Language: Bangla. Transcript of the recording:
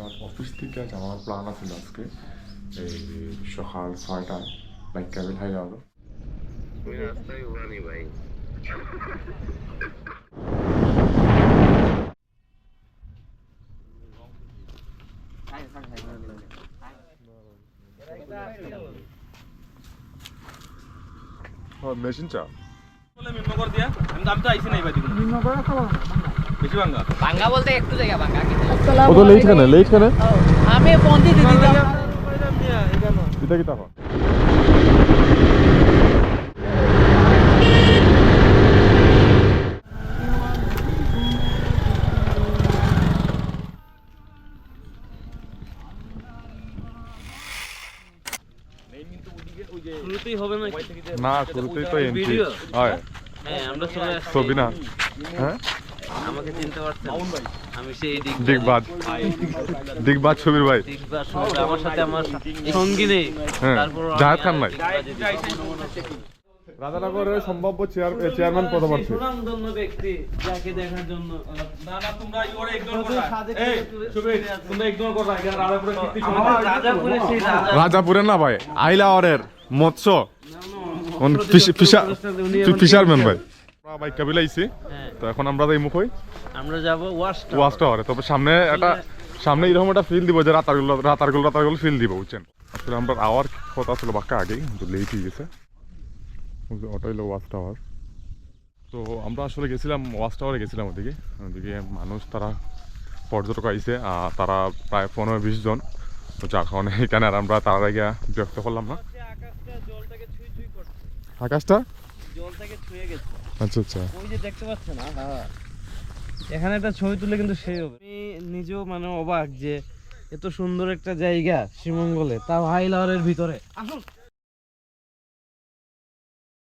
আমার অফিস থেকে যাওয়ার প্ল্যান আছিল আজকে। এই সকাল ছয়টায় বাইক ক্যাবে খাই যাওয়া আমি রাস্তায় উড়ানি ভাই। মেশিন চা বলে নিম্ন করে দিয়া আমি তো আইছি নাই বাদি বেশি ভাঙ্গা ভাঙ্গা বলতে একটু জায়গা ভাঙ্গা ও তো লেট কেন লেট কেন আমি বন্দি দিদি এটা কি টাকা শুরুতেই হবে না না শুরুতেই তো এন্ট্রি হয়। হ্যাঁ আমরা চলে ছবি না। হ্যাঁ? আমাকে চিনতে পারছেন? আমি সেই দিগবাদ। দিগবাদ ছবির ভাই। দিকবার শুনতে আমার সাথে আমার সঙ্গী নেই। হ্যাঁ, তারপর জাহেদ খান ভাই। রাধানগরের সম্ভাব্য চেয়ারম্যান পদপ্রার্থী। সুনামধন্য ব্যক্তি যাকে দেখার জন্য না না তোমরা ওরে ইগনোর করবা এই শুভে তোমরা ইগনোর করবা এখানে রাজাপুরে সেই না ভাই আইলাওয়ারের মৎস্য। ফিশারম্যান ভাই। বাইক কাবিল আইছি। হ্যাঁ। তো এখন আমরা এই মুখ আমরা যাব ওয়াশ ওয়াচ টাওয়ারে। তবে সামনে একটা সামনে এরকম একটা ফিল দিব যে রাতারগুলো রাতারগুলো রাতারগুলো ফিল দিব বুঝছেন? আসলে আমরা আওয়ার কথা ছিল বাক্কা আগেই কিন্তু লেট হয়ে গেছে। ওই যে ওটা হলো ওয়াচ টাওয়ার। তো আমরা আসলে গেছিলাম ওয়াচ টাওয়ারে গেছিলাম ওদিকে। ওদিকে মানুষ তারা পর্যটক আইছে আর তারা প্রায় পনেরো বিশ জন। তো যার কারণে এখানে আর আমরা তার আগে বিরক্ত করলাম না। আকাশটা? জলটাকে ছুঁয়ে গেছে। আচ্ছা আচ্ছা। ওই যে দেখতে পাচ্ছেন হ্যাঁ এখানে একটা ছবি তুলে কিন্তু সেই হবে। আমি নিজেও মানে অবাক যে এত সুন্দর একটা জায়গা শ্রীমঙ্গলে তাও হাইলাওয়ারের ভিতরে। আসুন।